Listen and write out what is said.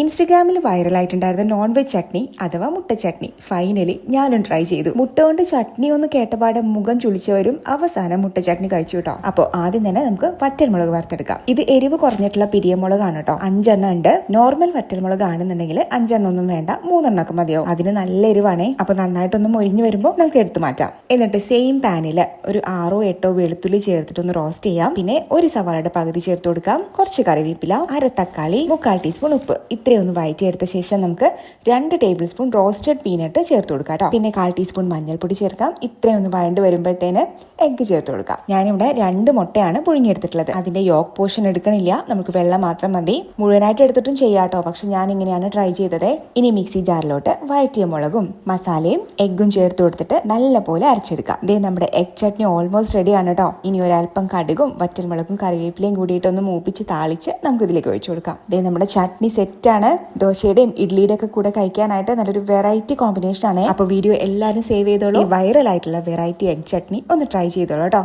ഇൻസ്റ്റഗ്രാമിൽ വൈറലായിട്ടുണ്ടായിരുന്ന non veg chutney അഥവാ മുട്ട ചട്നി. ഫൈനലി ഞാനും ട്രൈ ചെയ്തു. മുട്ട കൊണ്ട് ചട്നി ഒന്ന് കേട്ടപാടെ മുഖം ചുളിച്ചവരും അവസാനം മുട്ട ചട്നി കഴിച്ചു കേട്ടോ അപ്പോൾ ആദ്യം തന്നെ നമുക്ക് വറ്റൽമുളക് വറുത്തെടുക്കാം. ഇത് എരിവ് കുറഞ്ഞിട്ടുള്ള പിരിയമുളകാണ് കേട്ടോ അഞ്ചെണ്ണം ഉണ്ട്. നോർമൽ വറ്റൽമുളക് ആണെന്നുണ്ടെങ്കിൽ അഞ്ചെണ്ണം ഒന്നും വേണ്ട. മൂന്നെണ്ണമൊക്കെ മതിയാവും അതിന് നല്ല എരിവാണേ. അപ്പൊ നന്നായിട്ടൊന്ന് മൊരിഞ്ഞു വരുമ്പോൾ നമുക്ക് എടുത്തു മാറ്റാം. എന്നിട്ട് സെയിം പാനിൽ ഒരു ആറോ എട്ടോ വെളുത്തുള്ളി ചേർത്തിട്ടൊന്ന് റോസ്റ്റ് ചെയ്യാം. പിന്നെ ഒരു സവാളയുടെ പകുതി ചേർത്ത് കൊടുക്കാം. കുറച്ച് കറിവേപ്പില അര തക്കാളി മുക്കാൽ ടീസ്പൂൺ ഉപ്പ്. ഇത്രയും ഒന്ന് വഴറ്റിയെടുത്ത ശേഷം നമുക്ക് രണ്ട് ടേബിൾ സ്പൂൺ റോസ്റ്റഡ് പീനട്ട് ചേർത്ത് കൊടുക്കാം കേട്ടോ. പിന്നെ കാൽ ടീസ്പൂൺ മഞ്ഞൾപ്പൊടി ചേർക്കാം. ഇത്രയും ഒന്ന് വഴണ്ട് വരുമ്പോഴത്തേന് എഗ്ഗ് ചേർത്ത് കൊടുക്കാം. ഞാനിവിടെ രണ്ട് മുട്ടയാണ് പുഴുങ്ങിയെടുത്തിട്ടുള്ളത്. അതിന്റെ യോക്ക് പോർഷൻ എടുക്കണില്ല. നമുക്ക് വെള്ളം മാത്രം മതി. മുഴുവനായിട്ട് എടുത്തിട്ടും ചെയ്യാട്ടോ പക്ഷെ ഞാൻ ഇങ്ങനെയാണ് ട്രൈ ചെയ്തത്. ഇനി മിക്സി ജാറിലോട്ട് വഴറ്റിയ മുളകും മസാലയും എഗ്ഗും ചേർത്ത് കൊടുത്തിട്ട് നല്ലപോലെ അരച്ചെടുക്കാം. ഇതേ നമ്മുടെ എഗ് ചട്നി ഓൾമോസ്റ്റ് റെഡിയാണ് കേട്ടോ. ഇനി ഒരല്പം കടുകും വറ്റൽമുളകും കറിവേപ്പിലയും കൂടിയിട്ടൊന്ന് മൂപ്പിച്ച് താളിച്ച് നമുക്ക് ഇതിലേക്ക് ഒഴിച്ചു കൊടുക്കാം. ഇതേ നമ്മുടെ ചട്നി സെറ്റാണ് ദോശയുടെയും ഇഡ്ലിയുടെ ഒക്കെ കൂടെ കഴിക്കാനായിട്ട് നല്ലൊരു വെറൈറ്റി കോമ്പിനേഷൻ ആണ്. അപ്പോൾ വീഡിയോ എല്ലാവരും സേവ് ചെയ്തോളൂ. വൈറൽ ആയിട്ടുള്ള വെറൈറ്റി എഗ് ചട്നി ഒന്ന് ട്രൈ ചെയ്തോളൂ കേട്ടോ.